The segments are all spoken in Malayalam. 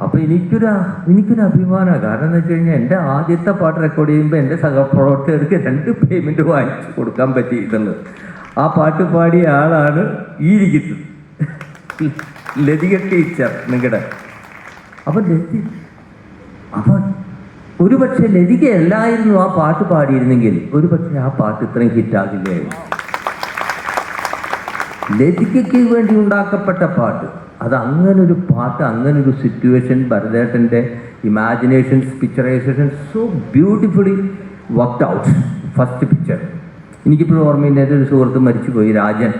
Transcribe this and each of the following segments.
അപ്പൊ എനിക്കൊരു എനിക്കൊരു അഭിമാനമാണ് കാരണം എന്ന് വെച്ച് കഴിഞ്ഞാൽ എന്റെ ആദ്യത്തെ പാട്ട് റെക്കോർഡ് ചെയ്യുമ്പോൾ എന്റെ സഹപ്രവർത്തകർക്ക് രണ്ട് പേയ്മെന്റ് വാങ്ങിച്ചു കൊടുക്കാൻ പറ്റിയിട്ടുള്ളത് ആ പാട്ട് പാടിയ ആളാണ് ഈ ഇരിക്കുന്നത് ലതിക ടീച്ചർ നിങ്ങളുടെ അപ്പൊ ലതി അപ്പൊ ഒരുപക്ഷെ ലതിക ലതികയല്ലായിരുന്നു ആ പാട്ട് പാടിയിരുന്നെങ്കിൽ ഒരുപക്ഷെ ആ പാട്ട് ഇത്രയും ഹിറ്റാകില്ലായിരുന്നു ലതികയ്ക്ക് വേണ്ടി ഉണ്ടാക്കപ്പെട്ട പാട്ട്. അത് ഒരു പാട്ട് അങ്ങനെ ഒരു situation ഭരതേട്ടന്റെ imaginations picturisation so beautifully work out first picture എനിക്കിപ്പോഴും ഓർമ്മയില്ലാത്ത ഒരു സുഹൃത്ത് മരിച്ചു പോയി രാജൻ.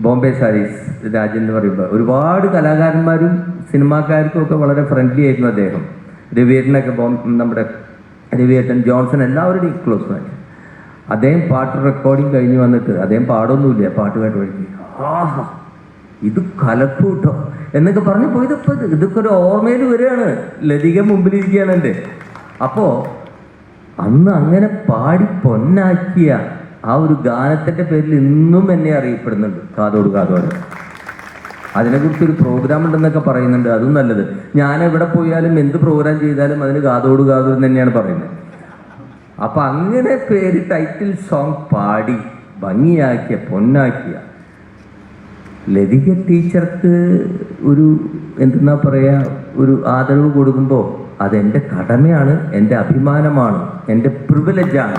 ബോംബെ സാരീസ് രാജൻ എന്ന് പറയുമ്പോൾ. ഒരുപാട് കലാകാരന്മാരും സിനിമാക്കാർക്കും ഒക്കെ വളരെ ഫ്രണ്ട്ലി ആയിരുന്നു അദ്ദേഹം. രവിയേട്ടനൊക്കെ ബോം നമ്മുടെ രവിയേട്ടൻ ജോൺസൺ എല്ലാവരുടെയും ക്ലോസ് ഫ്രണ്ട് അദ്ദേഹം പാട്ട് റെക്കോർഡിങ് കഴിഞ്ഞ് വന്നിട്ട് അദ്ദേഹം പാടൊന്നുമില്ല പാട്ട് കേട്ട് വഴിക്ക്. ആഹാ ഇത് കലക്കൂട്ടോ എന്നൊക്കെ പറഞ്ഞു പോയി ഇതിപ്പോ ഇത് ഇതൊക്കെ ഒരു ഓർമ്മയിൽ വരികയാണ്. ലതിക മുമ്പിലിരിക്കുകയാണ് എന്റെ. അപ്പോൾ അന്ന് അങ്ങനെ പാടി പൊന്നാക്കിയ ആ ഒരു ഗാനത്തിന്റെ പേരിൽ ഇന്നും എന്നെ അറിയപ്പെടുന്നുണ്ട് കാതോട് കാതോട്. അതിനെക്കുറിച്ച് ഒരു പ്രോഗ്രാം ഉണ്ടെന്നൊക്കെ പറയുന്നുണ്ട് അതും നല്ലത്. ഞാൻ എവിടെ പോയാലും എന്ത് പ്രോഗ്രാം ചെയ്താലും അതിന് കാതോട് കാതോട് തന്നെയാണ് പറയുന്നത്. അപ്പൊ അങ്ങനെ പേര് ടൈറ്റിൽ സോങ് പാടി ഭംഗിയാക്കിയ പൊന്നാക്കിയ. ലതിക ടീച്ചർക്ക് ഒരു എന്തെന്നാ പറയാ ഒരു ആദരവ് കൊടുക്കുമ്പോൾ അതെന്റെ കടമയാണ് എന്റെ അഭിമാനമാണ് എന്റെ പ്രിവിലേജാണ്